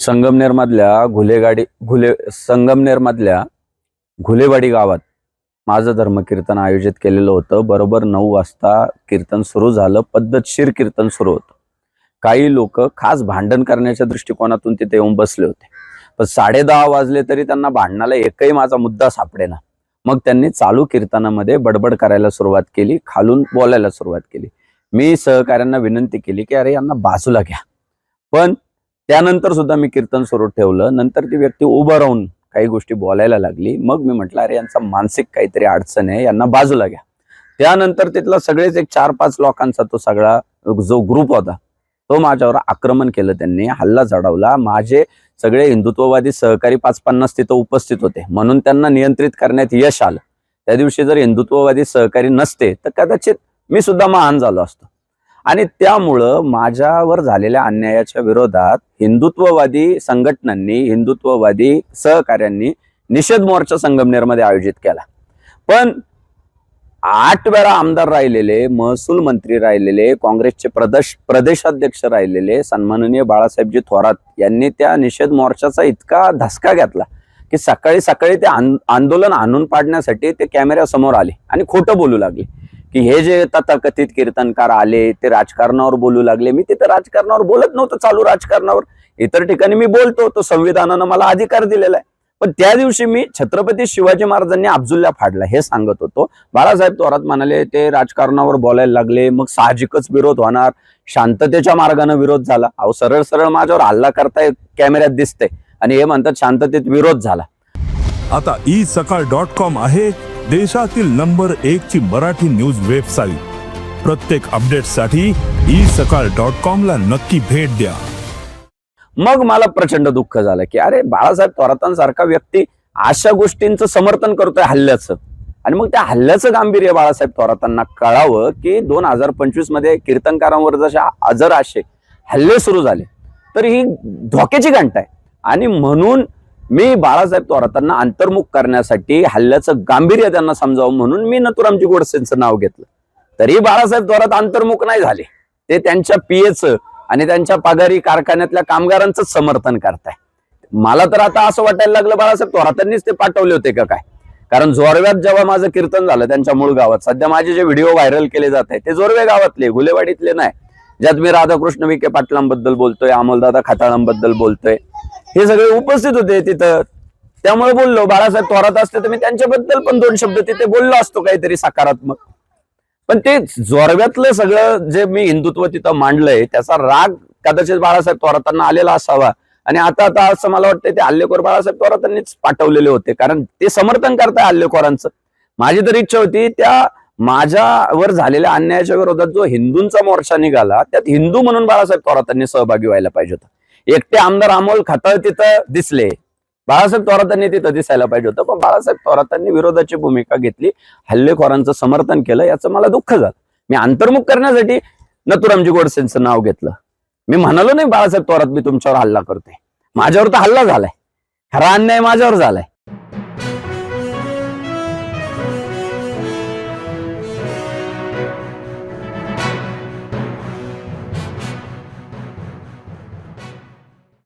संगमनेरमधल्या घुलेगाडी घुले संगमनेरमधल्या घुलेवाडी गावात माझं धर्मकीर्तन आयोजित केलेलं होतं. बरोबर नऊ वाजता कीर्तन सुरू झालं. पद्धतशीर कीर्तन सुरू होतं. काही लोक खास भांडण करण्याच्या दृष्टिकोनातून तिथे येऊन बसले होते. पण साडेदहा वाजले तरी त्यांना भांडणाला एकही माझा मुद्दा सापडेना. मग त्यांनी चालू कीर्तनामध्ये बडबड करायला सुरुवात केली. खालून बोलायला सुरुवात केली. मी सहकाऱ्यांना विनंती केली की अरे यांना बाजूला घ्या. पण त्यानंतर सुद्धा मी कीर्तन सुरू ठेवलं. नंतर ती व्यक्ती उभं राहून काही गोष्टी बोलायला लागली. मग मी म्हटलं अरे यांचा मानसिक काहीतरी अडचण आहे यांना बाजूला घ्या. त्यानंतर तिथला सगळेच एक चार पाच लोकांचा तो सगळा जो ग्रुप होता तो माझ्यावर आक्रमण केलं त्यांनी हल्ला चढवला. माझे सगळे हिंदुत्ववादी सहकारी पाच पन्नास तिथं उपस्थित होते. म्हणून त्यांना नियंत्रित करण्यात यश आलं. त्या दिवशी जर हिंदुत्ववादी सहकारी नसते तर कदाचित मी सुद्धा महान झालो असतो. आणि त्यामुळं माझ्यावर झालेल्या अन्यायाच्या विरोधात हिंदुत्ववादी संघटनांनी हिंदुत्ववादी सहकाऱ्यांनी निषेध मोर्चा संगमनेरमध्ये आयोजित केला. पण आठ वेळा आमदार राहिलेले महसूल मंत्री राहिलेले काँग्रेसचे प्रदेश प्रदेशाध्यक्ष राहिलेले सन्माननीय बाळासाहेबजी थोरात यांनी त्या निषेध मोर्चाचा इतका धसका घेतला की सकाळी सकाळी ते आंदोलन आणून पाडण्यासाठी ते कॅमेऱ्यासमोर आले आणि खोटं बोलू लागले. की हे जे तथाकथित कीर्तनकार आले ते राजकारणावर बोलू लागले. मी तिथं राजकारणावर बोलत नव्हतं चालू राजकारणावर. इतर ठिकाणी मी बोलतो तो संविधानानं मला अधिकार दिलेला आहे. पण त्या दिवशी मी छत्रपती शिवाजी महाराजांनी अब्जुल्ला फाडला हे सांगत होतो. बाळासाहेब थोरात म्हणाले ते राजकारणावर बोलायला लागले मग साहजिकच विरोध होणार. शांततेच्या मार्गाने विरोध झाला. अहो सरळ सरळ माझ्यावर हल्ला करताय कॅमेऱ्यात दिसतंय. आणि हे म्हणतात शांततेत विरोध झाला. आता ई सकाळ डॉट कॉम आहे. देशातील नंबर एक ची मराठी न्यूज वेबसाईट. प्रत्येक अपडेटसाठी ई सकाळ डॉट कॉम ला नक्की भेट द्या. मग मला प्रचंड दुःख झालं की अरे बाळासाहेब थोरातांसारखा व्यक्ती अशा गोष्टींचं समर्थन करतोय हल्ल्याचं. आणि मग त्या हल्ल्याचं गांभीर्य बाळासाहेब थोरातांना कळावं की दोन हजार पंचवीसमध्ये कीर्तनकारांवर जशा अजर असे हल्ले सुरू झाले तर ही धोक्याची घंटा आहे. आणि म्हणून मी बाळासाहेब थोरातांना अंतर्मुख करण्यासाठी हल्ल्याचं गांभीर्य त्यांना समजावं म्हणून मी नथुरामजी गोडसेंचं नाव घेतलं. तरी बाळासाहेब थोरात अंतर्मुख नाही झाले. ते त्यांच्या पीएचं आणि त्यांच्या पगारी कारखान्यातल्या कामगारांचं समर्थन करताय. मला तर आता असं वाटायला लागलं बाळासाहेब थोरातांनीच ते पाठवले होते का काय? कारण जोरव्यात जेव्हा माझं कीर्तन झालं त्यांच्या मूळ गावात सध्या माझे जे व्हिडिओ व्हायरल केले जात आहे ते जोरवे गावातले गुलेवाडीतले नाही. ज्यात मी राधाकृष्ण विखे पाटलांबद्दल बोलतोय अमोलदादा खताळांबद्दल बोलतोय हे सगळे उपस्थित होते तिथं. त्यामुळे बोललो बाळासाहेब थोरात असते तर मी त्यांच्याबद्दल पण दोन शब्द तिथे बोललो असतो काहीतरी सकारात्मक. पण ते जोरव्यातलं सगळं जे मी हिंदुत्व तिथं मांडलंय त्याचा राग कदाचित बाळासाहेब थोरातांना आलेला असावा. आणि आता आता असं मला वाटतं ते हल्लेखोर बाळासाहेब थोरातांनीच पाठवलेले होते. कारण ते समर्थन करताय हल्लेखोरांचं. माझी तर इच्छा होती त्या माझ्यावर झालेल्या अन्यायाच्या विरोधात जो हिंदूंचा मोर्चा निघाला त्यात हिंदू म्हणून बाळासाहेब थोरातांनी सहभागी व्हायला पाहिजे होता. एकटे आमदार अमोल खताळ तिथं दिसले. बाळासाहेब थोरातांनी तिथं दिसायला पाहिजे होतं पण बाळासाहेब थोरातांनी विरोधाची भूमिका घेतली हल्लेखोरांचं समर्थन केलं याचं मला दुःख झालं. मी अंतर्मुख करण्यासाठी नथुरामजी गोडसेंचं नाव घेतलं. मी म्हणालो नाही बाळासाहेब थोरात मी तुमच्यावर हल्ला करतोय. माझ्यावर तर हल्ला झालाय. खरा अन्याय माझ्यावर झालाय.